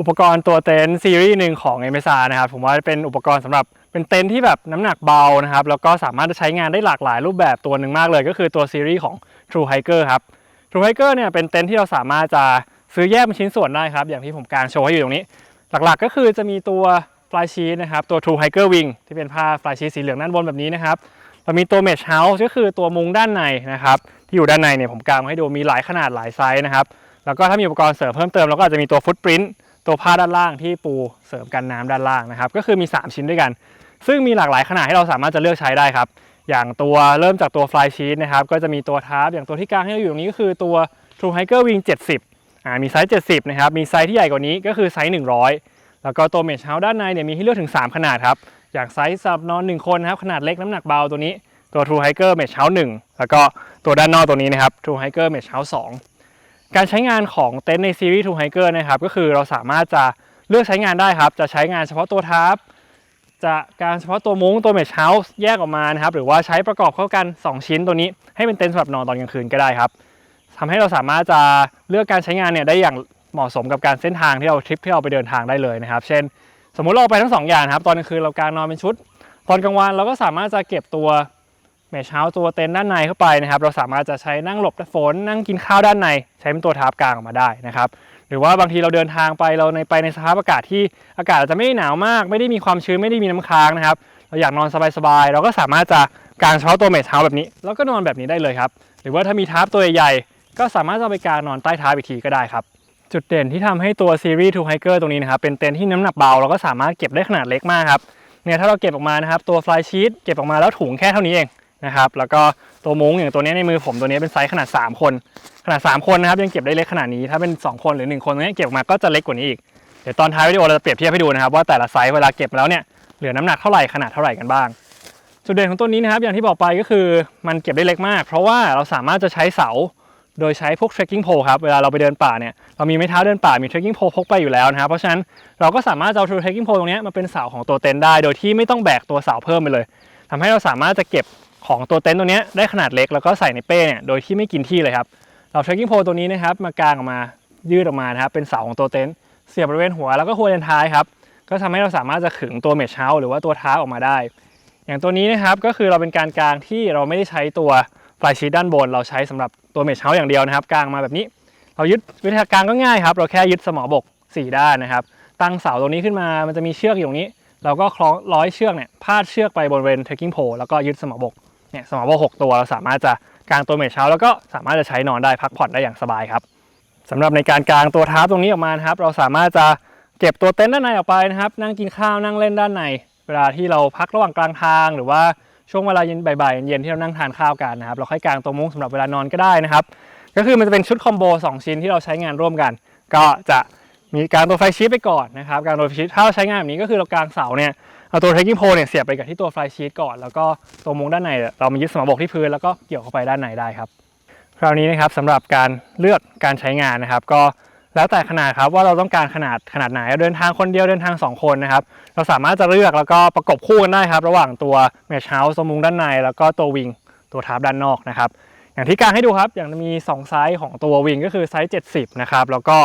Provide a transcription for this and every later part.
อุปกรณ์ตัวเต็นท์ซีรีส์หนึ่งของ MSR นะครับผมว่าเป็นอุปกรณ์สำหรับเป็นเต็นท์ที่แบบน้ำหนักเบานะครับแล้วก็สามารถจะใช้งานได้หลากหลายรูปแบบตัวหนึ่งมากเลย ก็คือตัวซีรีส์ของ True Hiker ครับ True Hiker เนี่ยเป็นเต็นท์ที่เราสามารถจะซื้อแยกเป็นชิ้นส่วนได้ครับ อย่างที่ผมกางโชว์ให้อยู่ตรงนี้ หลักๆก็คือจะมีตัว Fly Sheet นะครับตัว True Hiker Wing ที่เป็นผ้า Fly Sheet สีเหลืองด้านบนแบบนี้นะครับเรามีตัว Mesh House ก็คือตัวมุงด้านในนะครับที่อยู่ด้านในเนี่ยผมกางให้ดูมีหลายขนาดหลายไซส์นะครับแล้วก็ถ้ามีอุปกรณ์เสริมเพิ่มเติมเราก็อาจจะมีตัว Footprint ตั ตัวผ้าด้านล่างที่ปูเสริมกันน้ำด้านล่างนะครับ ก็คือมี 3 ชิ้นด้วยกัน ซึ่งมีหลากหลายขนาดให้เราสามารถจะเลือกใช้ได้ครับ อย่างตัวเริ่มจากตัว Fly Sheet นะครับ ก็จะมีตัวทาร์ปอย่างตัวที่กลางให้เราอยู่ตรงนี้ก็คือตัว True Hiker Wing 70อ่ามีไซส์ 70 นะครับ มีไซส์ที่ใหญ่กว่านี้ก็คือไซส์ 100 แล้วก็ตัว Mesh House ด้านในเนี่ยมีให้เลือกถึง 3 ขนาดครับ อย่างไซส์สำหรับนอน 1 คนนะครับ ขนาดเล็กน้ำหนักเบาตัวนี้ ตัว True Hiker Mesh House 1แล้วก็ตัวด้านนอกตัวนี้นะครับ True Hiker Mesh House 2 การใช้งานของเต็นท์ในซีรีส์ True Hiker นะครับก็คือเราสามารถจะเลือกใช้งานได้ครับ จะใช้งานเฉพาะตัวทาร์ปจะการเฉพาะตัวมุ้งตัวเมชเฮาส์แยกออกมานะครับหรือว่าใช้ประกอบเข้ากัน 2 ชิ้นตัวนี้ ให้เป็นเต็นท์สำหรับนอนตอนกลางคืนก็ได้ครับทำให้เราสามารถจะเลือกการใช้งานเนี่ยได้อย่างเหมาะสมกับการเส้นทางที่เราทริปที่เราไปเดินทางได้เลยนะครับ เช่น สมมุติเราไปทั้งสองอย่างครับ ตอนกลางคืนเรากางนอนเป็นชุด ตอนกลางวันเราก็สามารถจะเก็บตัว เมชเฮาส์ตัวเต็นท์ด้านในเข้าไปนะครับ เราสามารถจะใช้นั่งหลบฝนนั่งกินข้าวด้านใน ใช้เป็นตัวทาร์ปกลางออกมาได้นะครับ หรือว่าบางทีเราเดินทางไปเราในไปในสภาพอากาศที่อากาศอาจจะไม่หนาวมาก ไม่ได้มีความชื้นไม่ได้มีน้ำค้างนะครับ เราอยากนอนสบายๆเราก็สามารถจะกางเฉพาะตัวเมทเท้าแบบนี้ แล้วก็นอนแบบนี้ได้เลยครับ หรือว่าถ้ามีทาร์ปตัวใหญ่ก็สามารถเอาไปกางนอนใต้ทาร์ปอีกทีก็ได้ครับจุดเด่นที่ทำให้ตัวซีรีส์2 Hiker ตรงนี้นะครับเป็นเต็นท์ที่น้ำหนักเบาเราก็สามารถเก็บได้ขนาดเล็กมากครับเนี่ยถ้าเราเก็บออกมานะครับตัว Fly Sheet เก็บออกมาแล้วถุงแค่เท่านี้เอง นะครับ แล้วก็ตัวมุ้งอย่างตัวนี้ในมือผมตัวนี้เป็นไซส์ขนาด 3 คน ขนาด 3 คนนะครับยังเก็บได้เล็กขนาดนี้ ถ้าเป็น 2 คนหรือ 1 คนตรงนี้เก็บมาก็จะเล็กกว่านี้อีก เดี๋ยวตอนท้ายวิดีโอเราจะเปรียบเทียบให้ดูนะครับว่าแต่ละไซส์เวลาเก็บแล้วเนี่ยเหลือน้ำหนักเท่าไหร่ขนาดเท่าไหร่กันบ้าง จุดเด่นของตัวนี้นะครับอย่างที่บอกไปก็คือมันเก็บได้เล็กมาก เพราะว่าเราสามารถจะใช้เสาโดยใช้พวก trekking pole ครับ เวลาเราไปเดินป่าเนี่ยเรามีไม้เท้าเดินป่ามี trekking pole พกไปอยู่แล้วนะครับ เพราะฉะนั้นเราก็สามารถเอา trekking pole ตรงนี้มาเป็นเสาของตัวเต็นท์ได้ โดยที่ไม่ต้องแบกตัวเสาเพิ่มไปเลยทำให้เราสามารถจะเก็บ ของตัวเต็นท์ตัวนี้ได้ขนาดเล็กแล้วก็ใส่ในเป้เนี่ยโดยที่ไม่กินที่เลยครับเรา trekking pole ตัวนี้นะครับมากางออกมายืดออกมานะครับเป็นเสาของตัวเต็นท์เสียบบริเวณหัวแล้วก็หัวเลนท้ายครับก็ทำให้เราสามารถจะขึงตัวเมชเชาหรือว่าตัวท้าออกมาได้ อย่างตัวนี้นะครับก็คือเราเป็นการกางที่เราไม่ได้ใช้ตัวปลายชีทด้านบน เราใช้สำหรับตัวเมชเชาอย่างเดียวนะครับกางมาแบบนี้ เรายึดวิธีการก็ง่ายครับ เราแค่ยึดสมอบก 4 ด้านนะครับ ตั้งเสาตรงนี้ขึ้นมามันจะมีเชือกอยู่ตรงนี้ เราก็คล้องร้อยเชือกเนี่ยพาดเชือกไปบริเวณ trekking pole แล้วก็ยึดสมอบก เนี่ยสมอบกหกตัวเราสามารถจะกางตัวเมชเชาแล้วก็สามารถจะใช้นอนได้พักผ่อนได้อย่างสบายครับสำหรับในการกางตัวท้าตรงนี้ออกมานะครับ เราสามารถจะเก็บตัวเต็นท์ด้านในออกไปนะครับ นั่งกินข้าวนั่งเล่นด้านใน เวลาที่เราพักระหว่างกลางทาง หรือว่าช่วงเวลาเย็นบ่ายๆเย็นที่เรานั่งทานข้าวกันนะครับเราค่อยกางตัวมุ้งสำหรับเวลานอนก็ได้นะครับ ก็คือมันจะเป็นชุดคอมโบ2 ชิ้นที่เราใช้งานร่วมกัน ก็จะมีการตัวไฟชีตไปก่อนนะครับการตัวไฟชีตถ้าเราใช้งานแบบนี้ก็คือเรากางเสาเนี่ย เอาตัว trekking pole เนี่ยเสียบไปกับที่ตัวไฟชีตก่อน แล้วก็ตัวมุ้งด้านในเรามายึดสมอบกที่พื้นแล้วก็เกี่ยวเข้าไปด้านในได้ครับ คราวนี้นะครับสำหรับการเลือกการใช้งานนะครับ ก็แล้วแต่ขนาดครับว่าเราต้องการขนาดขนาดไหนเดินทางคนเดียวเดินทาง 2 คนนะครับ เราสามารถจะเลือกแล้วก็ประกบคู่กันได้ครับ ระหว่างตัวเมชเฮาส์ตัวมุงด้านใน แล้วก็ตัววิงตัวทับด้านนอกนะครับ อย่างที่กางให้ดูครับ อย่างมี 2 ไซส์ของตัววิงก็คือไซส์ 70 นะครับ แล้วก็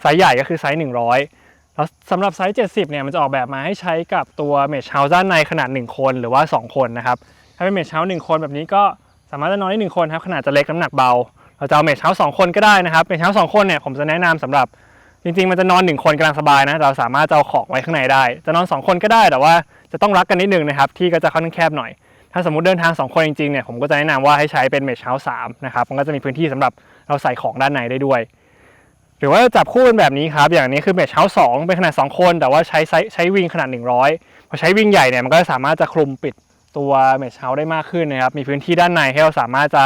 ไซส์ใหญ่ก็คือไซส์ 100 แล้วสำหรับไซส์ 70 เนี่ยมันจะออกแบบมาให้ใช้กับตัวเมชเฮาส์ด้านในขนาด 1 คนหรือว่า 2 คนนะครับ ถ้าเป็นเมชเฮาส์1คนแบบนี้ก็สามารถจะนอนได้1คนครับขนาดจะเล็กน้ำหนักเบา เราจะเอาเมชเฮาส์สองคนก็ได้นะครับเมชเฮาส์สองคนเนี่ยผมจะแนะนำสำหรับจริงๆ มันจะนอนหนึ่งคนกำลังสบายนะ เราสามารถจะเอาของไว้ข้างในได้ จะนอนสองคนก็ได้แต่ว่าจะต้องรักกันนิดนึงนะครับที่ก็จะค่อนข้างแคบหน่อย ถ้าสมมติเดินทางสองคนจริงๆเนี่ยผมก็จะแนะนำว่าให้ใช้เป็นเมชเฮาส์สามนะครับมันก็จะมีพื้นที่สำหรับเราใส่ของด้านในได้ด้วย หรือว่าจับคู่กันแบบนี้ครับ อย่างนี้คือเมชเฮาสองเป็นขนาด 2 คน แต่ว่าใช้ไซส์ใช้วิงขนาด 100 พอใช้วิงใหญ่เนี่ยมันก็สามารถจะคลุมปิดตัวเมชเฮาได้มากขึ้นนะครับ มีพื้นที่ด้านในให้เราสามารถจะ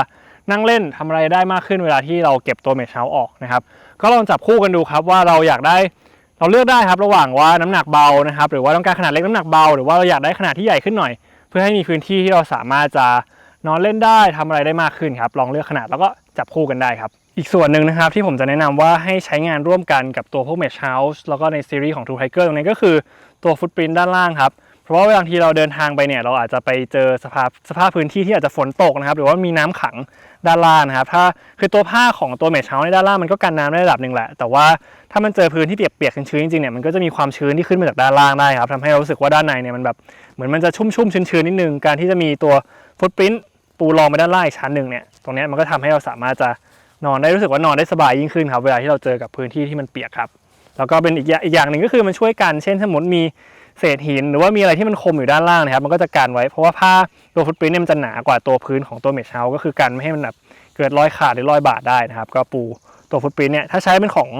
นั่งเล่นทำอะไรได้มากขึ้นเวลาที่เราเก็บตัวเมชเฮาออกนะครับ ก็ลองจับคู่กันดูครับว่าเราอยากได้เราเลือกได้ครับระหว่างว่าน้ำหนักเบานะครับ หรือว่าต้องการขนาดเล็กน้ำหนักเบา หรือว่าเราอยากได้ขนาดที่ใหญ่ขึ้นหน่อย เพื่อให้มีพื้นที่ที่เราสามารถจะนอนเล่นได้ทำอะไรได้มากขึ้นครับ ลองเลือกขนาดแล้วก็จับคู่กันได้ครับ อีกส่วนหนึ่งนะครับที่ผมจะแนะนำว่าให้ใช้งานร่วมกันกับตัวพวก Mesh House แล้วก็ในซีรีส์ของ True Hiker ตรงนี้ก็คือตัว Footprint ด้านล่างครับ เพราะว่าบางทีเราเดินทางไปเนี่ยเราอาจจะไปเจอสภาพสภาพพื้นที่ที่อาจจะฝนตกนะครับ หรือว่ามีน้ำขังด้านล่างนะครับ ถ้าคือตัวผ้าของตัวเมชเชลในด้านล่างมันก็กันน้ำได้ระดับหนึ่งแหละ แต่ว่าถ้ามันเจอพื้นที่เปียกๆชื้นๆจริงๆเนี่ยมันก็จะมีความชื้นที่ขึ้นมาจากด้านล่างได้ครับทำให้เรารู้สึกว่าด้านในเนี่ยมันแบบเหมือนมันจะชุ่มๆชื้นๆนิดนึงการที่จะมีตัวฟุตปรินต์ปูรองไปด้านล่างอีกชั้นหนึ่งเนี่ยตรงนี้มันก็ทำให้เราสามารถจะ นอนได้รู้สึกว่านอนได้สบายยิ่งขึ้นครับ เวลาที่เราเจอกับพื้นที่ที่มันเปียกครับ แล้วก็เป็นอีกอย่างอีกอย่างหนึ่งก็คือมันช่วยกันเช่นสมมติมีเศษหิน หรือว่ามีอะไรที่มันคมอยู่ด้านล่างนะครับ มันก็จะกันไว้เพราะว่าผ้าตัวฟุตปรินเนี่ยมันจะหนากว่าตัวพื้นของตัวเมชเชลก็คือกันไม่ให้มันแบบเกิดรอยขาดหรือรอยบาดได้นะครับ ก็ปูตัวฟุตปรินเนี่ยถ้าใช้เป็นของ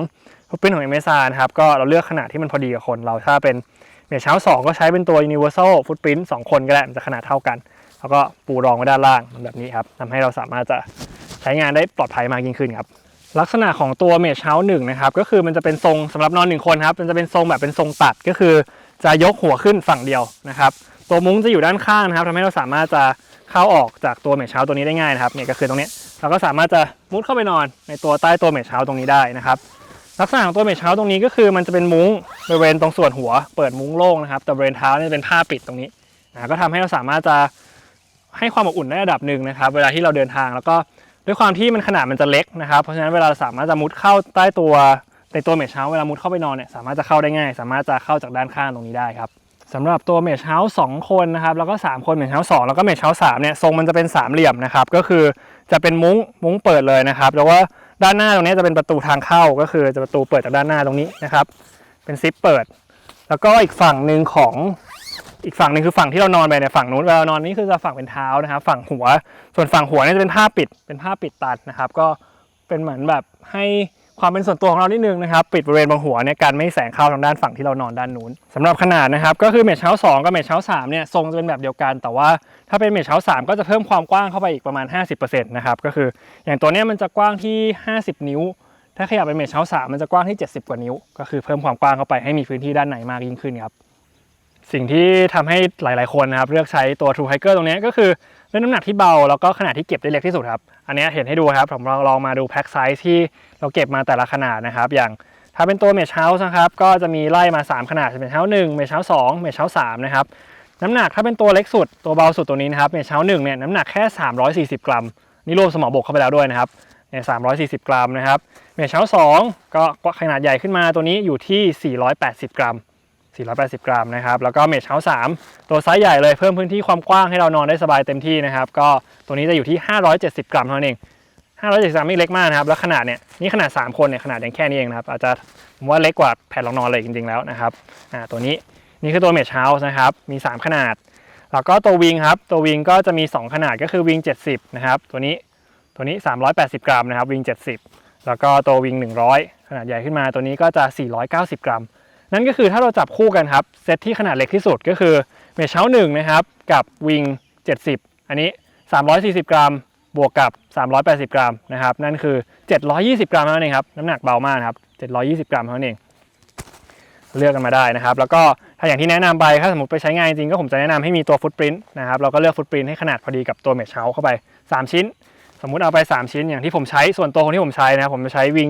ฟุตปรินของเอเมซานะครับก็เราเลือกขนาดที่มันพอดีกับคน เราถ้าเป็นเมชเชลสองก็ใช้เป็นตัว universal footprint สองคนก็ได้มันจะขนาดเท่ากัน แล้วก็ปูรองไว้ด้านล่างแบบนี้ครับทำให้เราสามารถจะ ใช้งานได้ปลอดภัยมากยิ่งขึ้นครับ ลักษณะของตัวเมชเชาหนึ่งนะครับก็คือมันจะเป็นทรงสำหรับนอนหนึ่งคนครับมันจะเป็นทรงแบบเป็นทรงตัดก็คือ จะยกหัวขึ้นฝั่งเดียวนะครับตัวมุ้งจะอยู่ด้านข้างนะครับทำให้เราสามารถจะเข้าออกจากตัวเมชเชาตัวนี้ได้ง่ายนะครับเนี่ยก็คือตรงนี้เราก็สามารถจะมุดเข้าไปนอนในตัวใต้ตัวเมชเชาตรงนี้ได้นะครับลักษณะของตัวเมชเชาตรงนี้ก็คือมันจะเป็นมุ้งบริเวณตรงส่วนหัว เปิดมุ้งโล่งนะครับแต่บริเวณเท้าเนี่ยเป็นผ้าปิดตรงนี้นะก็ทำให้เราสามารถจะให้ความอบอุ่นได้ระดับหนึ่งนะครับ เวลาที่เราเดินทางแล้วก็ ด้วยความที่มันขนาดมันจะเล็กนะครับ เพราะฉะนั้นเวลาสามารถจะมุดเข้าใต้ตัวในตัวเมชเชาเวลามุดเข้าไปนอนเนี่ยสามารถจะเข้าได้ง่าย สามารถจะเข้าจากด้านข้างตรงนี้ได้ครับสำหรับตัวเมชเชาสองคนนะครับแล้วก็ 3 คนเมชเชาสองแล้วก็เมชเชาสามเนี่ยทรงมันจะเป็นสามเหลี่ยมนะครับก็คือจะเป็นมุ้งมุ้งเปิดเลยนะครับแล้วว่าด้านหน้าตรงนี้จะเป็นประตูทางเข้าก็คือจะประตูเปิดจากด้านหน้าตรงนี้นะครับเป็นซิปเปิด แล้วก็อีกฝั่งหนึ่งของ อีกฝั่งหนึ่งคือฝั่งที่เรานอนไปเนี่ยฝั่งนู้นเวลาเรานอนนี่คือจะฝั่งเป็นเท้านะครับฝั่งหัว ส่วนฝั่งหัวเนี่ยจะเป็นผ้าปิดเป็นผ้าปิดตัดนะครับ ก็เป็นเหมือนแบบให้ความเป็นส่วนตัวของเรานิดนึงนะครับ ปิดบริเวณบางหัวเนี่ยการไม่ให้แสงเข้าทางด้านฝั่งที่เรานอนด้านนู้นสำหรับขนาดนะครับ ก็คือเมชเช้าสองกับเมชเช้าสามเนี่ยทรงจะเป็นแบบเดียวกัน แต่ว่าถ้าเป็นเมชเช้าสามก็จะเพิ่มความกว้างเข้าไปอีกประมาณ 50%นะครับก็คืออย่างตัวเนี้ยมันจะกว้างที่ 50 นิ้ว ถ้าขยับเป็นเมชเช้าสามมันจะกว้างที่ 70 กว่านิ้ว ก็คือเพิ่มความกว้างเข้าไปให้มีพื้นที่ด้านในมากยิ่งขึ้นครับ สิ่งที่ทำให้หลาย ๆ คนนะครับเลือกใช้ตัว True Hiker ตรงนี้ก็คือเรื่องน้ำหนักที่เบา แล้วก็ขนาดที่เก็บได้เล็กที่สุดครับ อันนี้เห็นให้ดูครับ ผมลองลองมาดูแพ็คไซส์ที่เราเก็บมาแต่ละขนาดนะครับ อย่างถ้าเป็นตัวเมชเชาส์นะครับ ก็จะมีไล่มา 3 ขนาดเมชเชาส์หนึ่งเมชเชาส์สองเมชเชาส์สามนะครับ น้ำหนักถ้าเป็นตัวเล็กสุด ตัวเบาสุดตัวนี้นะครับ เมชเชาส์หนึ่งเนี่ยน้ำหนักแค่ 340 กรัม นี่รวมสมองบกเข้าไปแล้วด้วยนะครับเนี่ย340 กรัมนะครับ เมชเชาส์สองก็ขนาดใหญ่ขึ้นมาตัวนี้อยู่ที่ 480 กรัม 480 กรัมนะครับ แล้วก็เมชเช้า3ตัวไซส์ใหญ่เลยเพิ่มพื้นที่ความกว้างให้เรานอนได้สบายเต็มที่นะครับ ก็ตัวนี้จะอยู่ที่ 570 กรัมเท่านั้นเอง 570กรัมไม่เล็กมากนะครับ แล้วขนาดเนี่ยนี่ขนาด 3 คนเนี่ยขนาดยังแค่นี้เองนะครับ อาจจะผมว่าเล็กกว่าแผ่นรองนอนเลยจริงๆแล้วนะครับอ่าตัวนี้นี่คือตัวเมชเช้านะครับ มี 3 ขนาด แล้วก็ตัววิงครับ ตัววิงก็จะมี 2 ขนาดก็คือวิง 70 นะครับ ตัวนี้ ตัวนี้ 380 กรัมนะครับ วิง 70 แล้วก็ตัววิง 100 ขนาดใหญ่ขึ้นมา ตัวนี้ก็จะ 490 กรัม นั่นก็คือถ้าเราจับคู่กันครับเซตที่ขนาดเล็กที่สุดก็คือเมชเช้าหนึ่งนะครับกับวิง 70 อันนี้ 340 กรัม บวกกับ 380 กรัมนะครับนั่นคือ 720 กรัมเท่านั้นเองครับน้ำหนักเบามากครับ 720 กรัมเท่านั้นเองเลือกกันมาได้นะครับ แล้วก็ถ้าอย่างที่แนะนำไปถ้าสมมติไปใช้งานจริงก็ผมจะแนะนำให้มีตัวฟุตปรินต์นะครับเราก็เลือกฟุตปรินต์ให้ขนาดพอดีกับตัวเมชเช้าเข้าไป 3 ชิ้น สมมุติเอาไป 3 ชิ้นอย่างที่ผมใช้ส่วนตัวของที่ผมใช้นะผมจะใช้วิง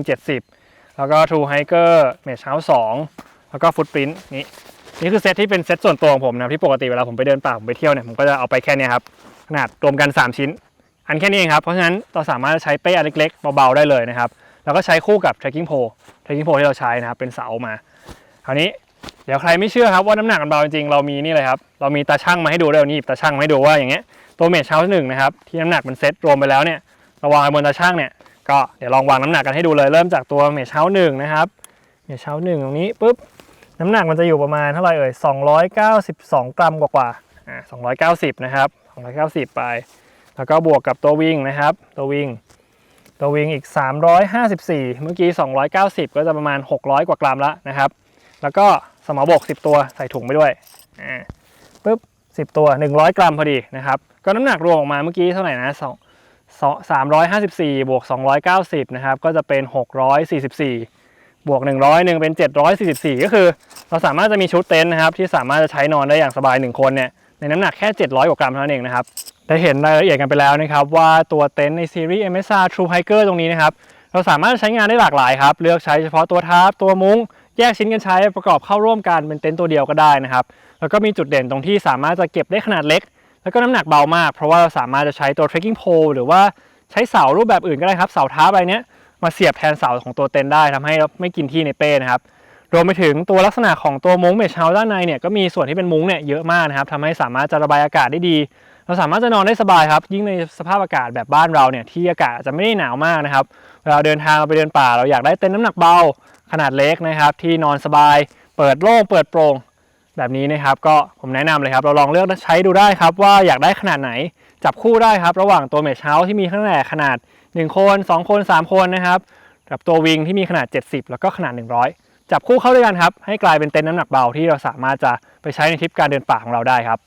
70 แล้วก็ True Hiker เมชเช้า2 แล้วก็ฟุตปรินต์นี่นี่คือเซตที่เป็นเซตส่วนตัวของผมนะครับที่ปกติเวลาผมไปเดินป่าผมไปเที่ยวเนี่ยผมก็จะเอาไปแค่นี้ครับขนาดรวมกัน 3 ชิ้น อันแค่นี้เองครับเพราะฉะนั้นเราสามารถใช้เป้อันเล็กๆเบาๆได้เลยนะครับแล้วก็ใช้คู่กับ trekking pole trekking pole ที่เราใช้นะครับเป็นเสามาคราวนี้เดี๋ยวใครไม่เชื่อครับว่าน้ำหนักมันเบาจริงๆเรามีนี่เลยครับเรามีตาช่างมาให้ดูด้วยนี่หยิบตาช่างมาให้ดูว่าอย่างเงี้ยตัวเมชเช้าหนึ่งนะครับที่น้ำหนักมันเซตรวมไปแล้วเนี่ยเราวางบนตาช่างเนี่ยก็เดี๋ยวลองวางน้ำหนักกันให้ดูเลยเริ่มจากตัวเมชเช้าหนึ่งนะครับ เมชเช้าหนึ่งตรงนี้ปุ๊บน้ำหนักมันจะอยู่ประมาณเท่าไหร่เอ่ย292 กรัมกว่าๆอ่า290 นะครับ 290 ไป แล้วก็บวกกับตัววิ่งนะครับ ตัววิ่ง ตัววิ่งอีก 354 เมื่อกี้ 290 ก็จะประมาณ 600 กว่ากรัมล้วนะครับ แล้วก็สมอบก 10 ตัวใส่ถุงไปด้วยอ่าปุ๊บ 10 ตัว 100 กรัมพอดีนะครับ ก็น้ำหนักรวมออกมาเมื่อกี้เท่าไหร่นะ2 354 บวก 290 นะครับ ก็จะเป็น 644 บวก 100หนึ่งเป็น 744 ก็คือ เราสามารถจะมีชุดเต็นท์นะครับที่สามารถจะใช้นอนได้อย่างสบาย 1 คนเนี่ยในน้ำหนักแค่ 700 กว่ากรัมเท่านั้นเองนะครับได้เห็นรายละเอียดกันไปแล้วนะครับว่าตัวเต็นท์ในซีรีส์ MSR True Hiker ตรงนี้นะครับเราสามารถใช้งานได้หลากหลายครับเลือกใช้เฉพาะตัวทับตัวมุ้งแยกชิ้นกันใช้ประกอบเข้าร่วมกันเป็นเต็นท์ตัวเดียวก็ได้นะครับแล้วก็มีจุดเด่นตรงที่สามารถจะเก็บได้ขนาดเล็ก แล้วก็น้ำหนักเบามาก เพราะว่าเราสามารถจะใช้ตัว trekking pole หรือว่าใช้เสารูปแบบอื่นก็ได้ครับเสาท้าใบเนี้ย มาเสียบแทนเสาของตัวเต็นท์ได้ทำให้ไม่กินที่ในเป้นะครับรวมไปถึงตัวลักษณะของตัวมุ้งเมชเชาด้านในเนี่ยก็มีส่วนที่เป็นมุ้งเนี่ยเยอะมากนะครับทำให้สามารถจะระบายอากาศได้ดี เราสามารถจะนอนได้สบายครับ ยิ่งในสภาพอากาศแบบบ้านเราเนี่ยที่อากาศจะไม่ได้หนาวมากนะครับเวลาเดินทางเราไปเดินป่า เราอยากได้เต็นท์น้ำหนักเบาขนาดเล็กนะครับ ที่นอนสบาย เปิดโล่งเปิดโปร่งแบบนี้นะครับ ก็ผมแนะนำเลยครับ เราลองเลือกใช้ดูได้ครับว่าอยากได้ขนาดไหน จับคู่ได้ครับ ระหว่างตัวเมชเชาที่มีขนาดขนาด 1 คน 2 คน 3 คนนะครับกับตัววิงที่มีขนาด 70 แล้วก็ขนาด 100 จับคู่เข้าด้วยกันครับ ให้กลายเป็นเต็นท์น้ำหนักเบาที่เราสามารถจะไปใช้ในทริปการเดินป่าของเราได้ครับ